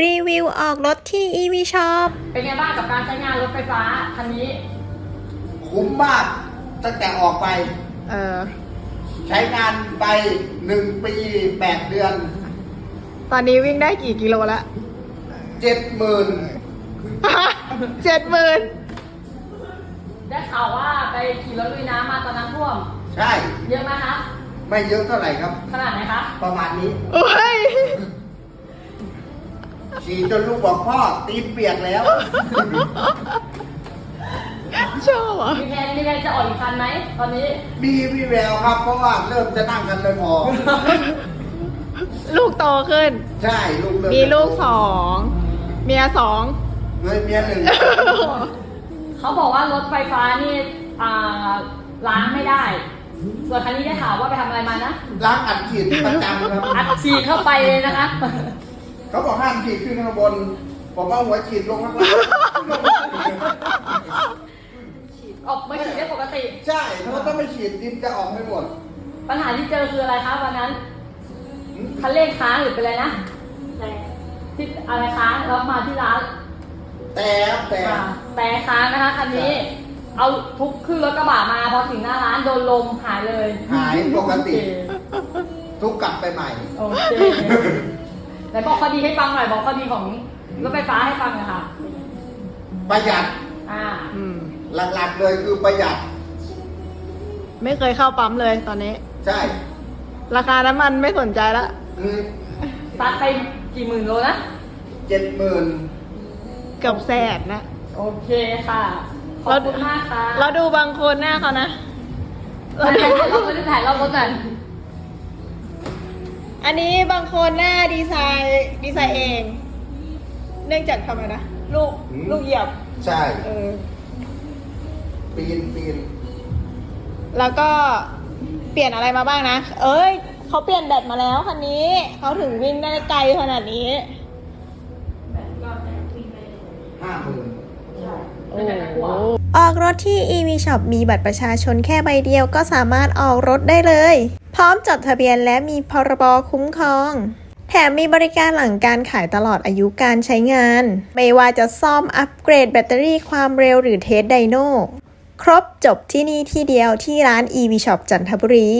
รีวิวออกรถที่ EV Shop เป็นไงบ้างกับการใช้งานรถไฟฟ้าคันนี้ คุ้มมากตั้งแต่ออกไป เออ ใช้งานไปหนึ่งปีแปดเดือนตอนนี้วิ่งได้กี่กิโลละเจ็ดหมื่นเจ็ดหมื่นได้ข่าวว่าไปขี่รถลุยน้ำมาตอนน้ำท่วม ใช่ เยอะไหมคะ ไม่เยอะเท่าไหร่ครับ ขนาดไหนคะ ประมาณนี้โอ้ย ขี่จนลูกบอกพ่อตีนเปียกแล้ว ชอบอะมีแพลนมีแพลนจะออกอีกคันไหมตอนนี้ มีวิแววครับ เพราะว่าเริ่มจะนั่งกันเลยพอ ลูกโตขึ้น ใช่ลูกเริ่มมีลูกสอง เมียสองเฮ้ยเมียหนึ่งเขาบอกว่ารถไฟฟ้านี่อ่าล้างไม่ได้ ส่วนคันนี้ได้ข่าวว่าไปทำอะไรมานะ ล้างอัดฉีดประจำครับ อัดฉีดเข้าไปเลยนะคะ เขาบอกห้ามฉีดขึ้นข้างบนผมเอาหัวฉีดลงข้างล่างออกมาขี่ได้ปกติ ใช่ถ้าต้องไม่ฉีดดินจะออกไม่หมด ปัญหาที่เจอคืออะไรคะวันนั้นคันเร่งค้างหรือเป็นอะไรนะที่อะไรค้างแล้วมาที่ร้านแต่แต่อ่าแต่ค้างนะคะคันนี้ เอาทุกขึ้นรถกระบะมาพอถึงหน้าร้านโดนลมหายเลย หายปกติโอเคทุกกลับไปใหม่ โอเค ไหนบอกข้อดีให้ฟังหน่อยบอกข้อดีของรถไฟฟ้าให้ฟังหน่อยค่ะประหยัดอ่าอืม หลักๆเลยคือประหยัด ไม่เคยเข้าปั๊มเลยตอนนี้ ใช่ราคาน้ำมันไม่สนใจละคือซัดไปกี่หมื่นโลนะเจ็ดหมื่นเกือบแสนนะ โอเคค่ะ ขอบคุณมากค่ะเราดูบางคนหน้าเขานะ เราถ่ายรถเราถ่ายรอบรถหน่อย อันนี้บางคนหน้าดีไซน์ดีไซน์เอง เนื่องจากทำไมนะ ลูกลูกเหยียบ ใช่ เออ ปีนปีนแล้วก็เปลี่ยนอะไรมาบ้างนะ เอ้ย เขาเปลี่ยนแบตมาแล้วคันนี้ เขาถึงวิ่งได้ไกลขนาดนี้ ห้าหมื่นไม่เป็นไรกลัว ออกรถที่ EV Shop มีบัตรประชาชนแค่ใบเดียวก็สามารถออกรถได้เลย พร้อมจดทะเบียนและมีพรบคุ้มครอง แถมมีบริการหลังการขายตลอดอายุการใช้งาน ไม่ว่าจะซ่อมอัปเกรดแบตเตอรี่ความเร็วหรือเทสไดโนครบจบที่นี่ที่เดียวที่ร้าน EV Shop จันทบุรี